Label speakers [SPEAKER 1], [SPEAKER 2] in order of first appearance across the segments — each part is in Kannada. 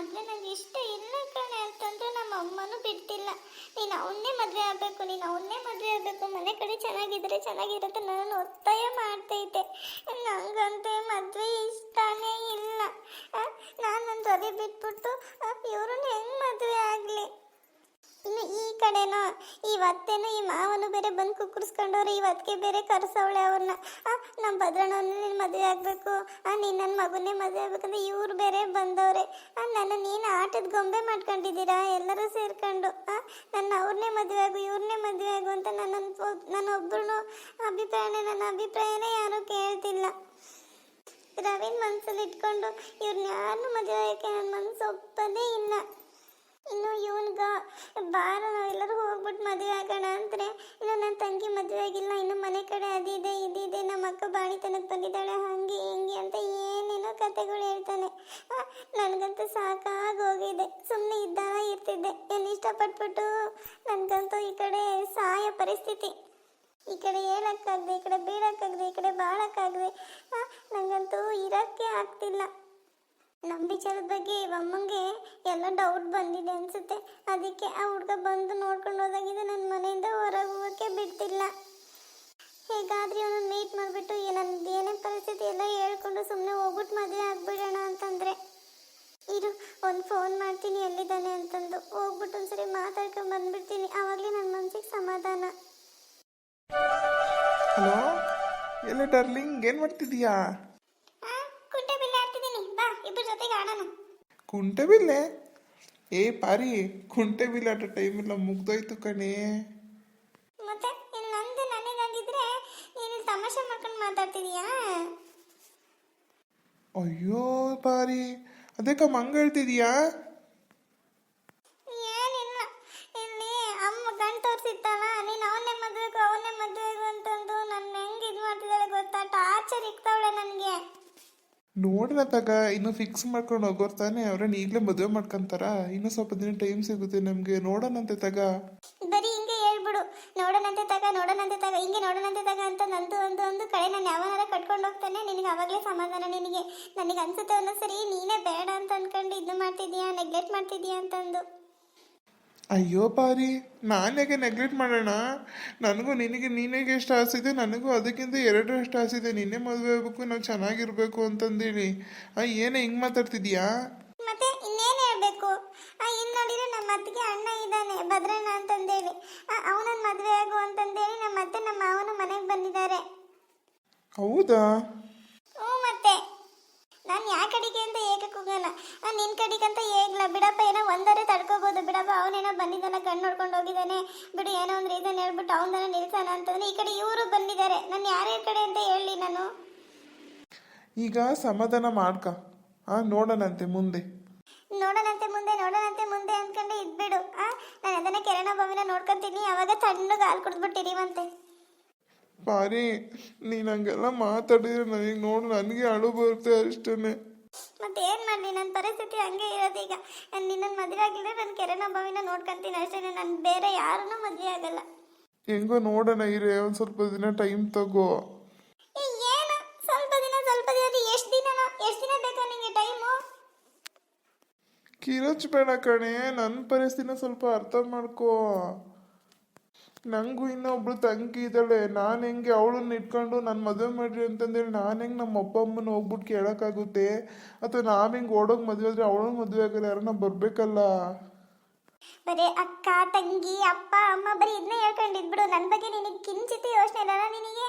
[SPEAKER 1] ಮದುವೆ ನನಗೆ ಇಷ್ಟ ಇಲ್ಲ ಕಣೆ ಅಂತಂದ್ರೆ ನಮ್ಮ ಅಮ್ಮನೂ ಬಿಡ್ತಿಲ್ಲ. ನೀನು ಅವನ್ನೇ ಮದುವೆ ಆಗಬೇಕು, ನೀನು ಅವನ್ನೇ ಮದುವೆ ಆಗಬೇಕು. ಮನೆ ಕಡೆ ಚೆನ್ನಾಗಿದ್ರೆ ಚೆನ್ನಾಗಿರುತ್ತೆ ನಾನು ಒತ್ತಾಯ ಮಾಡ್ತೈತೆ ನಂಗಂತೆ ಮದುವೆ ಇಷ್ಟನೇ ಇಲ್ಲ. ನಾನೊಂದು ಅದೇ ಬಿಟ್ಬಿಟ್ಟು ಇವ್ರನ್ನ ಹೆಂಗೆ ಮದುವೆ ಆಗಲಿ? ಇನ್ನು ಈ ಕಡೆನೋ ಇವತ್ತೇನೋ ಈ ಮಾವನು ಬೇರೆ ಬಂದು ಕುಕ್ಕರ್ಸ್ಕೊಂಡವ್ರೆ ಇವತ್ತಿಗೆ ಬೇರೆ ಕರ್ಸವಳೆ ಅವ್ರನ್ನ. ನಮ್ಮ ಭದ್ರಣ್ಣವ್ರನ್ನ ನೀನು ಮದುವೆ ಆಗಬೇಕು ನೀನು ನನ್ನ ಮಗನ್ನೇ ಮದುವೆ ಆಗ್ಬೇಕಂದ್ರೆ ಇವ್ರು ಬೇರೆ ಬಂದವ್ರೆ. ನನ್ನ, ನೀನು ಆಟದ ಗೊಂಬೆ ಮಾಡ್ಕೊಂಡಿದ್ದೀರಾ, ಎಲ್ಲರೂ ಸೇರ್ಕೊಂಡು. ನನ್ನ ಅವ್ರನ್ನೇ ಮದುವೆ ಆಗು ಇವ್ರನ್ನೇ ಮದುವೆ ಆಗು ಅಂತ ನನ್ನ ನನ್ನ ಒಬ್ಬರು ಅಭಿಪ್ರಾಯನೇ, ನನ್ನ ಅಭಿಪ್ರಾಯನೇ ಯಾರೂ ಕೇಳ್ತಿಲ್ಲ. ರವೀನ್ ಮನಸ್ಸಲ್ಲಿ ಇಟ್ಕೊಂಡು ಇವ್ರನ್ನ ಯಾರನ್ನೂ ಮದುವೆ ಆಗಕ್ಕೆ ನನ್ನ ಮನಸ್ಸು ಒಪ್ಪದೇ ಇಲ್ಲ. ಇನ್ನು ಇವನ್ಗ ಬಾರ ನಾವೆಲ್ಲರೂ ಹೋಗ್ಬಿಟ್ಟು ಮದುವೆ ಆಗೋಣ ಅಂದ್ರೆ ಇನ್ನು ನನ್ನ ತಂಗಿ ಮದುವೆ ಆಗಿಲ್ಲ, ಇನ್ನು ಮನೆ ಕಡೆ ಅದಿದೆ ಇದಿದೆ ನಮ್ಮ ಅಕ್ಕ ಬಾಣಿತನಕ್ಕೆ ಬಂದಿದ್ದಾಳೆ, ಹಂಗೆ ಹಿಂಗೆ ಅಂತ ಏನೇನೋ ಕತೆಗಳು ಹೇಳ್ತಾನೆ. ನನಗಂತೂ ಸಾಕಾಗಿ ಹೋಗಿದೆ ಸುಮ್ಮನೆ ಇದ್ದಾಗ ಇರ್ತಿದ್ದೆ, ಏನು ಇಷ್ಟಪಟ್ಬಿಟ್ಟು ನನಗಂತೂ ಈ ಕಡೆ ಸಹಾಯ ಪರಿಸ್ಥಿತಿ. ಈ ಕಡೆ ಹೇಳಕ್ಕಾಗದೆ, ಈ ಕಡೆ ಬೀಳಕ್ಕಾಗದೆ, ಈ ಕಡೆ ಬಾಳಕ್ಕಾಗದೆ ನನಗಂತೂ ಇರೋಕ್ಕೆ ಆಗ್ತಿಲ್ಲ. ನಮ್ಮ ವಿಚಾರದ ಬಗ್ಗೆ ಅಮ್ಮಂಗೆ ಎಲ್ಲ ಡೌಟ್ ಬಂದಿದೆ ಅನ್ಸುತ್ತೆ. ಅದಕ್ಕೆ ಆ ಹುಡುಗ ಬಂದು ನೋಡ್ಕೊಂಡು ಹೋದಾಗಿದೆ ನನ್ನ ಮನೆಯಿಂದ ಹೊರಗೆ ಹೋಗೋಕ್ಕೆ ಬಿಡ್ತಿಲ್ಲ. ಹೇಗಾದ್ರೂ ಅವನು ಮೀಟ್ ಮಾಡಿಬಿಟ್ಟು ನನ್ಗೆ ಏನೇನು ಪರಿಸ್ಥಿತಿ ಎಲ್ಲ ಹೇಳ್ಕೊಂಡು ಸುಮ್ಮನೆ ಹೋಗ್ಬಿಟ್ಟು ಮದುವೆ ಆಗ್ಬಿಡೋಣ ಅಂತಂದರೆ. ಇರು, ಒಂದು ಫೋನ್ ಮಾಡ್ತೀನಿ ಎಲ್ಲಿದ್ದಾನೆ ಅಂತಂದು. ಹೋಗ್ಬಿಟ್ಟು ಒಂದ್ಸರಿ ಮಾತಾಡ್ಕೊಂಡು ಬಂದ್ಬಿಡ್ತೀನಿ. ಆವಾಗಲೇ ನನ್ನ ಮನಸ್ಸಿಗೆ ಸಮಾಧಾನ.
[SPEAKER 2] ಹಲೋ ಎಲ್ಲ ಡರ್ಲಿಂಗ್? ಏನು ಮಾಡ್ತಿದೀಯಾ?
[SPEAKER 1] ಕುಂಟೆ ಬಿಲ್ಲೆ?
[SPEAKER 2] ಏ ಪಾರಿ ಕುಂಟೆ ಆಟ ಟೈಮ್ ಎಲ್ಲ ಮುಗ್ದೋಯ್ತು ಕಣೆ.
[SPEAKER 1] ಮತ್ತೆ ಇನ್ನು ನಂದು ನನಗಾಗಿದ್ರೆ ನೀನು ತಮಾಷೆ ಮಾಡ್ಕೊಂಡು ಮಾತಾಡ್ತಿದೀಯಾ?
[SPEAKER 2] ಅಯ್ಯೋ ಪಾರಿ ಅದಕ್ಕೆ ಮಂಗ ಹೇಳ್ತಿದೀಯಾ?
[SPEAKER 1] ಏನಿಲ್ಲ ಇಲ್ಲಿ ಅಮ್ಮ ಗಂಟು ತೋರಿಸಿತ್ತಲ್ಲ ನೀನು ಅವನೇ ಮದುವೆಗೂ ಅವನ್ನೇ ಮದುವೆಗೂ ಅಂತಂದು ನನ್ನ ಹೆಂಗೆ ಇದು ಮಾಡ್ತಿದ್ದಾಳೆ ಗೊತ್ತಾ? ಟಾರ್ಚರ್ ಇಕ್ತಾವಳೆ ನನಗೆ.
[SPEAKER 2] ನೋಡೋಣ ತಗ ಇನ್ನು ಫಿಕ್ಸ್ ಮಾಡ್ಕೊಂಡು ಹೋಗೋರ್ ತಾನೆ ಅವ್ರನ್ನ ಈಗಲೇ ಮದುವೆ ಮಾಡ್ಕೊಂತಾರ. ಇನ್ನು ಸ್ವಲ್ಪ ದಿನ ಟೈಮ್ ಸಿಗುತ್ತೆ ನಮಗೆ, ನೋಡೋಣಂತೆ ತಗ.
[SPEAKER 1] ಬರೀ ಹಿಂಗೆ ಹೇಳ್ಬಿಡು. ನೋಡೋಣಂತೆ ತಗ ನೋಡೋಣಂತೆ ತಗ, ಹಿಂಗೆ ನೋಡೋಣಂತೆ ತಗ ಅಂತ ನಂದು ಒಂದು ಒಂದು ಕಡೆ ನಾನು ಯಾವನಾರ ಕಟ್ಕೊಂಡು ಹೋಗ್ತಾನೆ, ನಿನಗೆ ಅವಾಗಲೇ ಸಮಾಧಾನ ನಿನಗೆ. ನನಗೆ ಅನ್ಸುತ್ತೆ ಒಂದೊಂದ್ಸರಿ ನೀನೇ ಬೇಡ ಅಂತ ಅನ್ಕೊಂಡು ಇದು ಮಾಡ್ತಿದ್ಯಾ ನೆಗ್ಲೆಕ್ಟ್ ಮಾಡ್ತಿದ್ಯಾ ಅಂತಂದು.
[SPEAKER 2] ಅಯ್ಯೋ ಪಾರಿ ನಾನು ಯಾಕೆ ನೆಗ್ಲೆಕ್ಟ್ ಮಾಡೋಣ? ನನಗೂ ನಿನಗೆ ನೀನೇಗೆ ಎಷ್ಟು ಆಸಿದೆ ನನಗೂ ಅದಕ್ಕಿಂತ ಎರಡು ಅಷ್ಟು ಆಸಿದೆ ನಿನ್ನೆ ಮದುವೆ ಆಗಬೇಕು ನಾವು ಚೆನ್ನಾಗಿರ್ಬೇಕು ಅಂತಂದೇಳಿ. ಆ ಏನೇ ಹಿಂಗೆ ಮಾತಾಡ್ತಿದ್ಯಾ?
[SPEAKER 1] ಮತ್ತೆ ಇನ್ನೇನು ಹೇಳಬೇಕು? ಇನ್ನು ನೋಡಿದ್ರೆ ನಮ್ಮ ಅತ್ತಿಗೆ ಅಣ್ಣ ಇದ್ದಾನೆ ಭದ್ರಣ್ಣ ಅಂತಂದೇಳಿ. ಅವನನ್ನ ಮದುವೆ ಆಗು ಅಂತಂದೇಳಿ ನಮ್ಮ ಅತ್ತೆ ನಮ್ಮ ಮಾವನು ಮನೆಗೆ ಬಂದಿದ್ದಾರೆ.
[SPEAKER 2] ಹೌದಾ?
[SPEAKER 1] ನಾನು ಯಾ ಕಡೆಗೆ ಅಂತ ಏಕಕ್ಕೆ ಹೋಗಲ್ಲ ನಿನ್ನ ಕಡೆಗಂತ ಹೇಗಲ್ಲ ಹೇಗ್ಲ ಬಿಡಪ್ಪ ಏನೋ ಒಂದರೆ ತಡ್ಕೋಬೋದು. ಬಿಡಪ್ಪ ಅವನೇನೋ ಬಂದಿದ್ದಾನೆ ಕಣ್ಣು ನೋಡ್ಕೊಂಡು ಹೋಗಿದ್ದಾನೆ. ಬಿಡು ಏನೋ ಒಂದು ರೀಸನ್ ಹೇಳ್ಬಿಟ್ಟು ಅವನ ನಿಲ್ತಾನ ಅಂತಂದ್ರೆ ಈ ಕಡೆ ಇವರು ಬಂದಿದ್ದಾರೆ. ನಾನು ಯಾರ್ಯಾರ ಕಡೆ ಅಂತ ಹೇಳಿ ನಾನು.
[SPEAKER 2] ಈಗ ಸಮಾಧಾನ ಮಾಡ್ಕ. ಆ ನೋಡೋಣಂತೆ ಮುಂದೆ.
[SPEAKER 1] ನೋಡೋಣಂತೆ ಮುಂದೆ ನೋಡೋಣಂತೆ ಮುಂದೆ ಅನ್ಕೊಂಡು ಇದ್ಬಿಡು. ಆ ನಾನು ಅದನ್ನ ಕೆರಣ ಬಾವಿನ ನೋಡ್ಕೊಂತೀನಿ. ಅವಾಗ ತಣ್ಣಗೆ ಹಾಲು ಕುಡಿದ್ಬಿಟ್ಟಿರಿವಂತೆ
[SPEAKER 2] ಪಾರಿ ನೀನು ಹಂಗೆಲ್ಲ ಮಾತಾಡಿದ್ರೆ ನನಗೆ ನೋಡು ನನಗೆ ಅಳು ಬರುತ್ತೆ ಅಷ್ಟೇ
[SPEAKER 1] ಮತ್ತೆ ಏನು ಮಾಡ್ಲಿ? ನನ್ನ ಪರಿಸ್ಥಿತಿ ಹಂಗೆ ಇರೋದೀಗ. ನಾನು ನಿನ್ನನ್ನು ಮದುವೆ ಆಗಿದ್ರೆ ನಾನು ಕೆರೆನ ಬಾವಿನ ನೋಡ್ಕೊಂತೀನಿ ಅಷ್ಟೇ ನಾನು ಬೇರೆ ಯಾರನ್ನು ಮದುವೆ ಆಗಲ್ಲ.
[SPEAKER 2] ಹೆಂಗೋ ನೋಡೋಣ ಇರೇ ಒಂದು ಸ್ವಲ್ಪ ದಿನ ಟೈಮ್ ತಗೋ.
[SPEAKER 1] ಏ, ಏನು? ಸ್ವಲ್ಪ ದಿನ ಸ್ವಲ್ಪ ದಿನ ಎಷ್ಟು ದಿನ ಎಷ್ಟು ದಿನ ಬೇಕಾ ನಿಮಗೆ ಟೈಮು?
[SPEAKER 2] ಕಿರಚ್ ಬೇಡ ಕಣೆ ನನ್ನ ಪರಿಸ್ಥಿತಿನ ಸ್ವಲ್ಪ ಅರ್ಥ ಮಾಡ್ಕೋ. ನಂಗೂ ಇನ್ನೊಬ್ಳು ತಂಗಿ ಇದ್ದಾಳೆ. ನಾನು ಹೆಂಗೆ ಅವಳನ್ನ ಇಟ್ಕೊಂಡು ನನ್ನ ಮದುವೆ ಮಾಡ್ರಿ ಅಂತಂದೇಳಿ ನಾನು ಹೆಂಗೆ ನಮ್ಮ ಅಪ್ಪ ಅಮ್ಮನ ಹೋಗ್ಬಿಟ್ಟು ಕೇಳೋಕ್ಕಾಗುತ್ತೆ? ಅಥವಾ ನಾವು ಹೆಂಗೆ ಓಡೋಗಿ ಮದುವೆ ಆದರೆ ಅವಳನ್ನ ಮದುವೆ ಆಗಲ್ಲ ಯಾರನ್ನ ಬರಬೇಕಲ್ಲ?
[SPEAKER 1] ಬರೇ ಅಕ್ಕ ತಂಗಿ ಅಪ್ಪ ಅಮ್ಮ ಬರೀ ಇದನ್ನೇ ಹೇಳ್ಕೊಂಡಿದ್ಬಿಡು ನನ್ನ ಬಗ್ಗೆ ನಿನಗೆ ಕಿಂಚಿತ ಯೋಚನೆ ಇಲ್ಲ ನಿನಗೆ?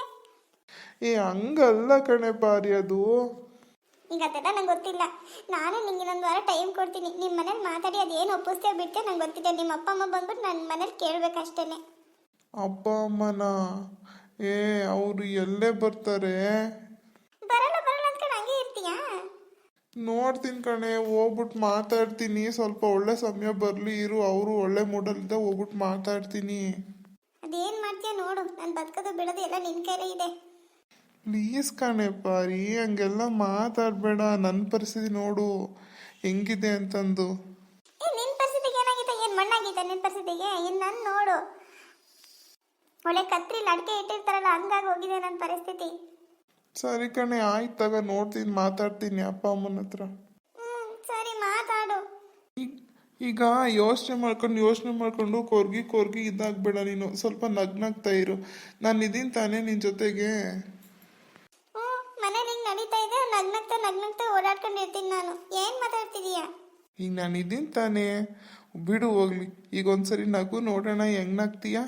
[SPEAKER 2] ಏ ಹಂಗಲ್ಲ ಕಣೆ ಪಾರಿ ಅದು.
[SPEAKER 1] ಈಗ ಅದೆಲ್ಲ ನಂಗೆ ಗೊತ್ತಿಲ್ಲ. ನಾನು ನಿಂಗೆ ಇನ್ನೊಂದು ವಾರ ಟೈಮ್ ಕೊಡ್ತೀನಿ. ನಿಮ್ಮ ಮನೇಲಿ ಮಾತಾಡಿ ಅದೇನು ಒಪ್ಪಿಸ್ತೇವೆ ಬಿಡ್ತೇವೆ ನಂಗೆ ಗೊತ್ತಿದೆ. ನಿಮ್ಮ ಅಪ್ಪ ಅಮ್ಮ ಬಂದ್ಬಿಟ್ಟು ನನ್ನ ಮನೇಲಿ ಕೇಳ್ಬೇಕಷ್ಟೇ
[SPEAKER 2] ಅಪ್ಪ ಅಮ್ಮನ. ಏ ಅವರು ಎಲ್ಲೇ ಬರ್ತಾರೆ?
[SPEAKER 1] ಬರಲ್ಲ ಬರಲ್ಲ ಅಂದ್ಕೊಂಡು ಹಂಗೆ ಇರ್ತೀಯಾ?
[SPEAKER 2] ನೋಡ್ತೀನಿ ಕಣೆ ಹೋಗ್ಬಿಟ್ಟು ಮಾತಾಡ್ತೀನಿ. ಸ್ವಲ್ಪ ಒಳ್ಳೆ ಸಮಯ ಬರಲಿ ಇರು ಅವರು ಒಳ್ಳೆ ಮೂಡಲ್ಲಿದ್ದ ಹೋಗ್ಬಿಟ್ಟು ಮಾತಾಡ್ತೀನಿ.
[SPEAKER 1] ಅದೇನು ಮಾಡ್ತೀಯ ನೋಡು ನಾನು ಬದುಕೋದು ಬಿಡೋದು ಎಲ್ಲ ನಿನ್ನ ಕೈಲೇ ಇದೆ.
[SPEAKER 2] ಪ್ಲೀಸ್ ಕಣೆ ಪಾರಿ ಹಂಗೆಲ್ಲ ಮಾತಾಡಬೇಡ ನನ್ನ ಪರಿಸ್ಥಿತಿ ನೋಡು ಹೆಂಗಿದೆ ಅಂತಂದು.
[SPEAKER 1] ಏ ನಿನ್ನ ಪರಿಸ್ಥಿತಿಗೆ ಏನಾಗಿದೆ ಏನು ಮಣ್ಣಾಗಿದೆ ನಿನ್ನ ಪರಿಸ್ಥಿತಿಗೆ? ಇನ್ನು ನನ್ನ ನೋಡು. ಒಳ್ಳೆ ಕತ್ರಿಲಿ ಅಡಿಕೆ ಇಟ್ಟಿರ್ತಾರಲ್ಲ ಹಂಗಾಗಿ ಹೋಗಿದೆ ನನ್ನ ಪರಿಸ್ಥಿತಿ.
[SPEAKER 2] ಸರಿ ಕಣೆ ಆಯ್ತು ತಗ ನೋಡ್ತೀನಿ ಮಾತಾಡ್ತೀನಿ ಅಪ್ಪ ಅಮ್ಮನ ಹತ್ರ.
[SPEAKER 1] ಸರಿ ಮಾತಾಡು.
[SPEAKER 2] ಈಗ ಯೋಚನೆ ಮಾಡ್ಕೊಂಡು ಯೋಚನೆ ಮಾಡ್ಕೊಂಡು ಕೊರ್ಗಿ ಕೊರ್ಗಿ ಇದಾಗ್ಬೇಡ ನೀನು. ಸ್ವಲ್ಪ ನಗ್ನಾಗ್ತಾ ಇರು. ನಾನು ಇದೀನಿ ತಾನೇ ನಿನ್ನ ಜೊತೆಗೆ.
[SPEAKER 1] ಹ್ಞೂ ಮನೇಲಿ ಹಿಂಗೆ ನಡೀತಾ ಇದೆ ನಗ್ನಗ್ತಾ ನಗ್ನಗ್ತಾ ಓಡಾಡ್ಕೊಂಡಿರ್ತೀನಿ ನಾನು. ಏನು ಮಾತಾಡ್ತಿದೀಯ?
[SPEAKER 2] ಈಗ ನಾನು ಇದೀನಿ ತಾನೇ. ಬಿಡು ಹೋಗ್ಲಿ. ಈಗ ಒಂದ್ಸರಿ ನಗು ನೋಡೋಣ ಹೆಂಗ್ ನಗ್ತೀಯ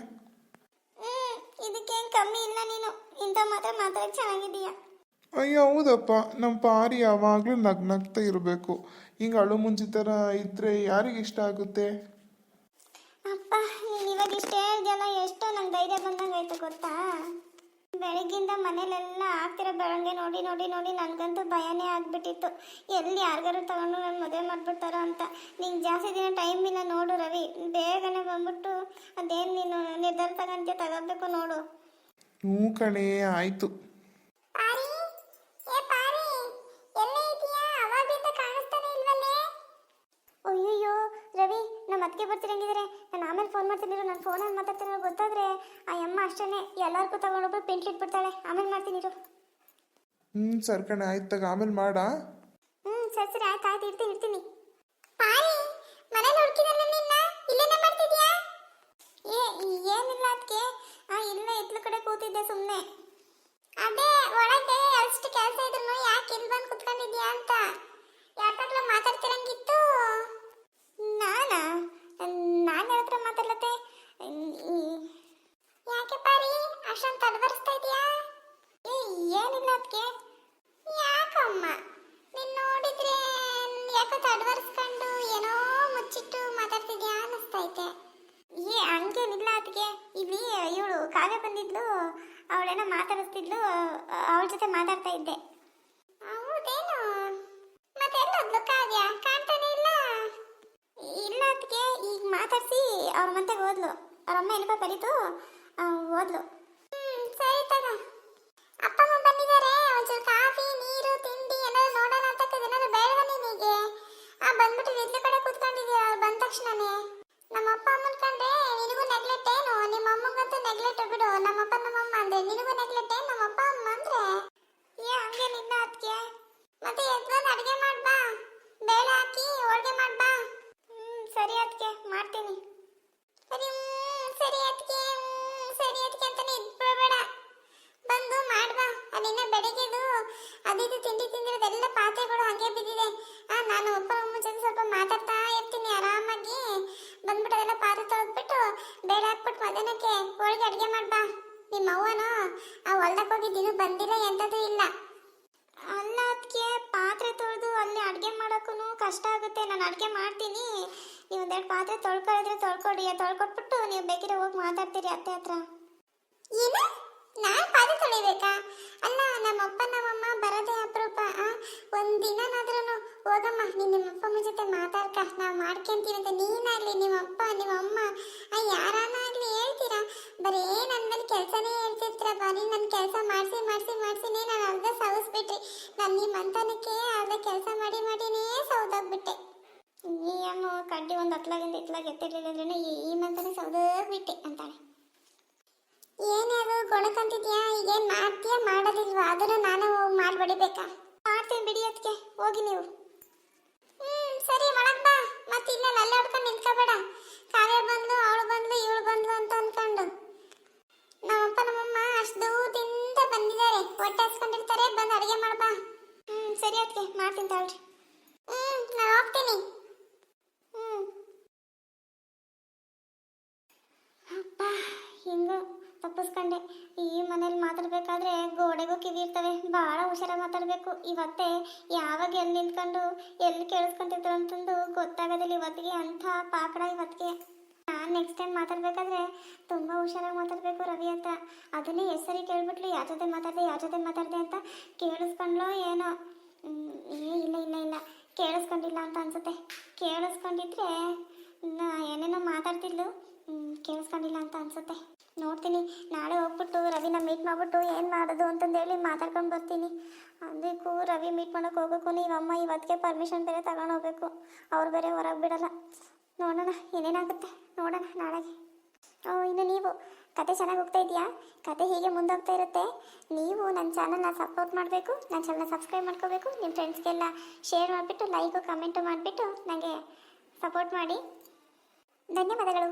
[SPEAKER 1] ಹ್ಮ್ ಇದಕ್ಕೇನು ಕಮ್ಮಿ ಇಲ್ಲ ನೀನು ಮಾತ್ರ ಮಾತ್ರ ಚೆನ್ನಾಗಿದೀಯ
[SPEAKER 2] ಅಯ್ಯೋ ಹೌದಪ್ಪ. ನಮ್ಮ ಪಾರಿ ಯಾವಾಗಲೂ ನಗ್ನಗ್ತಾ ಇರಬೇಕು. ಹಿಂಗೆ ಅಳು ಮುಂಚಿ ಥರ ಇದ್ರೆ ಯಾರಿಗೆ ಇಷ್ಟ ಆಗುತ್ತೆ?
[SPEAKER 1] ಅಪ್ಪ ನೀನು ಇವಾಗ ಇಷ್ಟು ಹೇಳ್ದೆಲ್ಲ ಎಷ್ಟೋ ನಂಗೆ ಧೈರ್ಯ ಬಂದಂಗೆ ಆಯ್ತು ಗೊತ್ತಾ? ಬೆಳಗ್ಗಿಂದ ಮನೇಲೆಲ್ಲ ಆಗ್ತಿರೋ ಬೆಳಗ್ಗೆ ನೋಡಿ ನೋಡಿ ನೋಡಿ ನನಗಂತೂ ಭಯನೇ ಆಗ್ಬಿಟ್ಟಿತ್ತು. ಎಲ್ಲಿ ಯಾರಿಗಾರು ತಗೊಂಡು ನನ್ನ ಮದುವೆ ಮಾಡಿಬಿಡ್ತಾರೋ ಅಂತ. ನಿಂಗೆ ಜಾಸ್ತಿ ದಿನ ಟೈಮ್ ಇಲ್ಲ ನೋಡು ರವಿ. ಬೇಗನೆ ಬಂದ್ಬಿಟ್ಟು ಅದೇನು ನೀನು ನಿರ್ಧಾರ ತಗೊಂತೀಯ ತಗೋಬೇಕು ನೋಡು.
[SPEAKER 2] ಹ್ಞೂ ಕಣೇ ಆಯಿತು
[SPEAKER 1] ಅಯ್ಯಯ್ಯೋ ರವಿ ನಮ್ಮ ಅತ್ತಿಗೆ ಬರ್ತಿರಂಗಿದ್ರೆ ನಾನು ಆಮೇಲೆ ಫೋನ್ ಮಾಡ್ತೀನಿ ನಾನು ಫೋನಲ್ಲಿ ಮಾತಾಡ್ತೀನಿ ಗೊತ್ತಾದ್ರೆ ಆ ಅಮ್ಮ ಅಷ್ಟೇ ಎಲ್ಲರಿಗೂ ತಗೊಂಡೋಗ್ಬಿಟ್ಟು ಪೇಂಟ್ ಇಟ್ಬಿಡ್ತಾಳೆ ಆಮೇಲೆ ಮಾಡ್ತೀನಿ
[SPEAKER 2] ಹ್ಞೂ ಸರ್ ಕಣೆ ಆಯ್ತು ಆಮೇಲೆ ಮಾಡಾ.
[SPEAKER 1] ಹ್ಞೂ ಸರಿ ಸರಿ ಆಯ್ತು ಆಯ್ತು ಇರ್ತೀನಿ ಇರ್ತೀನಿ ಪಾರಿ ಮನೇಲಿ ಹುಡುಕಿದಲ್ಲ ನಿನ್ನ ಇಲ್ಲೇನೇ ಮಾಡ್ತಿದ್ಯಾ ಏ ಏನಿಲ್ಲ ಅದಕ್ಕೆ ಆ ಕೂತಿದ್ದೆ ಸುಮ್ಮನೆ ಅದೇ, ಒಳಗೆ ಅಷ್ಟು ಕೆಲಸ ಇದ್ರು ಯಾಕೆ ಇಲ್ಲಿ ಬಂದು ಕುತ್ಕೊಂಡಿದ್ಯಾ ಅಂತ. ಯಾಕಾಗ್ಲೂ ಮಾತಾಡ್ತಿರಂಗಿತ್ತು. ನಾನಾ? ನಾನು ಯಾವತ್ರ ಮಾತಾಡ್ಲತ್ತೆ? ಯಾಕೆ ಪಾರಿ ಅಷ್ಟೊಂದು ತಡಬರಿಸ್ತಾ ಇದೆಯಾ? ಏನಿಲ್ಲ ಅದಕ್ಕೆ ಯಾಕಮ್ಮ? ನೀನು ನೋಡಿದ್ರೆ ಯಾಕೋ ತಡವರ್ಸ್ಕೊಂಡು ಏನೋ ಮುಚ್ಚಿಟ್ಟು ಮಾತಾಡ್ತಿದ್ಯಾ ಅನ್ನಿಸ್ತೈತೆ ಏ ಹಂಗೇನಿಲ್ಲ ಅದಕ್ಕೆ ಇಲ್ಲಿ ಇವಳು ಕಾವ್ಯ ಬಂದಿದ್ಲು ಅವಳೇನೋ ಮಾತಾಡಿಸ್ತಿದ್ಲು ಅವಳ ಜೊತೆ ಮಾತಾಡ್ತಾ ಇದ್ದೆ. ಹೌದೇನು? ಮತ್ತೆ ಎಲ್ಲೋದ್ಲು ಕಾಣ್ತಾನೆ ಇಲ್ಲ? ಇಲ್ಲ ಅದಕ್ಕೆ ಈಗ ಮಾತಾಡಿಸಿ ಅವ್ರ ಮಂತೆಗೆ ಹೋದ್ಲು. ಅವ್ರ ಅಮ್ಮ ಏನಪ್ಪ ಕರೀತು ಆ, ಮಾಡ್ತೀನಿ. ಸರಿ ಸರಿ ಅದಕ್ಕೆ ಸರಿ ಅದಕ್ಕೆ ಅಂತಾನೆ ಇದ್ಬಿಡಬೇಡ ಬಂದು ಮಾಡ್ಬಾ. ಅದಿನ್ನ ಬೆಳಗ್ಗೆದು ಅದಿದು ತಿಂಡಿ ತಿಂದಿರೋದೆಲ್ಲ ಪಾತ್ರೆಗಳು ಹಾಗೆ ಬಿದ್ದಿದೆ. ನಾನು ಒಬ್ಬ ಮುಂಚೆ ಸ್ವಲ್ಪ ಮಾತಾಡ್ತಾ ಇರ್ತೀನಿ, ಆರಾಮಾಗಿ. ಬಂದ್ಬಿಟ್ಟು ಅದೆಲ್ಲ ಪಾತ್ರೆ ತೊಳೆದ್ಬಿಟ್ಟು ಬೇಳೆ ಹಾಕ್ಬಿಟ್ಟು ಮಧ್ಯಾಹ್ನಕ್ಕೆ ಹೋಳಿಗೆ ಅಡುಗೆ ಮಾಡ್ಬಾ. ನಿಮ್ಮ ಅವ್ವನೋ ಆ ಹೊಲ್ದಕ್ಕೆ ಹೋಗಿದ್ದೀನಿ ಬಂದಿಲ್ಲ ಎಂಥದ್ದು ಇಲ್ಲ. ಅಲ್ಲ ಪಾತ್ರೆ ತೊಳೆದು ಅಲ್ಲಿ ಅಡುಗೆ ಮಾಡೋಕ್ಕೂ ಕಷ್ಟ ಆಗುತ್ತೆ. ನಾನು ಅಡುಗೆ ಮಾಡ್ತೀನಿ. ನೀವು ಒಂದೆರಡು ಪಾತ್ರೆ ತೊಳ್ಕೊಳ್ಳಿದ್ರೆ ತೊಳ್ಕೊಡಿ. ತೊಳ್ಕೊಟ್ಬಿಟ್ಟು ನೀವು ಬೇಕಿದ್ರೆ ಹೋಗಿ ಮಾತಾಡ್ತೀರಿ ಅತ್ತೆ ಹತ್ರ. ಏನು? ನಾನು ಪಾತ್ರೆ ತೊಳಿಬೇಕಾ? ಅಲ್ಲ ನಮ್ಮಪ್ಪ ನಮ್ಮಮ್ಮ ಬರೋದೇ ಅಪರೂಪ. ಒಂದು ದಿನನಾದ್ರೂ ಹೋಗಮ್ಮ, ನೀನು ನಿಮ್ಮಪ್ಪ ಜೊತೆ ಮಾತಾಡ್ಕ. ನಾವು ಮಾಡ್ಕೊಂತೀವಿ ಅಂತ ನೀನಾಗ್ಲಿ ನಿಮ್ಮಪ್ಪ ನಿಮ್ಮಮ್ಮ ಹೇಳ್ತೀರಾ ಬರೀ ನನ್ನ ಮೇಲೆ ಕೆಲಸನೇ ಹೇಳ್ತಿರ್ತೀರ ಬರೀ ನನ್ನ ಕೆಲಸ ಮಾಡಿಸಿ ಮಾಡಿಸಿ, ಮಾಡಿಸಿನೇ ನಾನು ಅರ್ಧ ಸವಿಸ್ಬಿಟ್ರಿ ನಾನು ನಿಮ್ಮ ಅಂತನಕ್ಕೆ ಅರ್ಧ ಕೆಲಸ ಮಾಡಿ, ಮಾಡಿನೇ ಸೌದೋಗ್ಬಿಟ್ಟೆ. ಈ ಅಮ್ಮ, ಕಡ್ಡಿ ಒಂದು ಹತ್ಲಾಗಿಂದ ಇತ್ಲಾಗ ಎತ್ತಿರ್ಲಿಲ್ಲಂದ್ರೆ ಈ ಮಂತನೇ ಸೌದೋಗ್ಬಿಟ್ಟೆ ಅಂತಾಳೆ. ಏನಾದ್ರು ಗೊಣಕಂತಿದ್ಯಾ? ಈಗೇನು ಮಾಡ್ತೀಯಾ ಮಾಡೋದಿಲ್ವಾ? ಅದನ್ನು ನಾನು ಮಾಡ್ಬಿಡಿಬೇಕಾ? ಮಾಡ್ತೀನಿ ಬಿಡಿ ಅದಕ್ಕೆ ಹೋಗಿ ನೀವು. ಹ್ಞೂ ಸರಿ, ಒಳಗ್ ಬಾ. ಮತ್ತೆ ಇನ್ನೊಂದು ಅಲ್ಲೇ ಹೊಡ್ಕೊಂಡು ನಿಂತ್ಕೋಬೇಡ. ಕಾವೇ ಬಂದ್ಲು ಹಸ್ಕೊಂಡಿರ್ತಾರೆ ಬಂದು ಅಡುಗೆ ಮಾಡ್ಬಾ ಹ್ಮ್, ಸರಿ ಅದಕ್ಕೆ ಮಾಡ್ತೀನಿ ತಾಳ್ರಿ ಹ್ಮ್, ನಾನು ಹೋಗ್ತೀನಿ. ಹ್ಮ್. ಅಪ್ಪ, ಹೆಂಗೋ ತಪ್ಪಿಸ್ಕೊಂಡೆ. ಈ ಮನೇಲಿ ಮಾತಾಡ್ಬೇಕಾದ್ರೆ ಗೋಡೆಗೂ ಕಿವಿ ಇರ್ತವೆ, ಭಾಳ ಹುಷಾರಾಗಿ ಮಾತಾಡಬೇಕು. ಇವತ್ತೇ ಯಾವಾಗ ಎಲ್ಲಿ ನಿಂತ್ಕೊಂಡು, ಎಲ್ಲಿ ಕೇಳಿಸ್ಕೊಂತಿದ್ರು ಅಂತಂದು ಗೊತ್ತಾಗೋದಿಲ್ಲ ಇವತ್ತಿಗೆ, ಅಂಥ ಪಾಕಡ ಇವತ್ತಿಗೆ. ನಾನು ನೆಕ್ಸ್ಟ್ ಟೈಮ್ ಮಾತಾಡ್ಬೇಕಾದ್ರೆ ತುಂಬ ಹುಷಾರಾಗಿ ಮಾತಾಡಬೇಕು ರವಿ ಅಂತ. ಅದನ್ನೇ ಹೆಸರಿ ಕೇಳ್ಬಿಟ್ಲು, ಯಾರ ಜೊತೆ ಮಾತಾಡಿದೆ, ಯಾರ ಜೊತೆ ಮಾತಾಡಿದೆ ಅಂತ ಕೇಳಿಸ್ಕೊಂಡ್ಲೋ ಏನೋ. ಏ, ಇಲ್ಲ ಇಲ್ಲ ಇಲ್ಲ. ಕೇಳಿಸ್ಕೊಂಡಿಲ್ಲ ಅಂತ ಅನ್ಸುತ್ತೆ. ಕೇಳಿಸ್ಕೊಂಡಿದ್ರೆ ಏನೇನೋ ಮಾತಾಡ್ತಿದ್ಲು ಕೇಳಿಸ್ಕೊಂಡಿಲ್ಲ ಅಂತ ಅನ್ಸುತ್ತೆ. ನೋಡ್ತೀನಿ, ನಾಳೆ ಹೋಗ್ಬಿಟ್ಟು ರವಿನ ಮೀಟ್ ಮಾಡ್ಬಿಟ್ಟು ಏನು ಮಾಡೋದು ಅಂತಂದೇಳಿ ಮಾತಾಡ್ಕೊಂಡು ಬರ್ತೀನಿ. ಅದಕ್ಕೂ ರವಿ ಮೀಟ್ ಮಾಡೋಕೆ ಹೋಗೋಕ್ಕೂ ನೀವು ಅಮ್ಮ ಇವತ್ತಿಗೆ ಪರ್ಮಿಷನ್ ಬೇರೆ ತಗೊಂಡು ಹೋಗ್ಬೇಕು. ಅವ್ರು ಬೇರೆ ಹೊರಗೆ ಬಿಡಲ್ಲ. ನೋಡೋಣ, ಏನೇನಾಗುತ್ತೆ? ನೋಡೋಣ ನಾಳೆಗೆ. ಓ, ಇನ್ನು ನೀವು ಕತೆ ಚೆನ್ನಾಗಿ ಹೋಗ್ತಾ ಇದೆಯಾ? ಕತೆ ಹೀಗೆ ಮುಂದೋಗ್ತಾ ಇರುತ್ತೆ? ನೀವು ನನ್ನ ಚಾನಲ್ನ ಸಪೋರ್ಟ್ ಮಾಡಬೇಕು, ನನ್ನ ಚಾನಲ್ನ ಸಬ್ಸ್ಕ್ರೈಬ್ ಮಾಡ್ಕೋಬೇಕು ನಿಮ್ಮ ಫ್ರೆಂಡ್ಸ್ಗೆಲ್ಲ ಶೇರ್ ಮಾಡಿಬಿಟ್ಟು ಲೈಕು ಕಮೆಂಟು ಮಾಡಿಬಿಟ್ಟು ನನಗೆ ಸಪೋರ್ಟ್ ಮಾಡಿ. ಧನ್ಯವಾದಗಳು.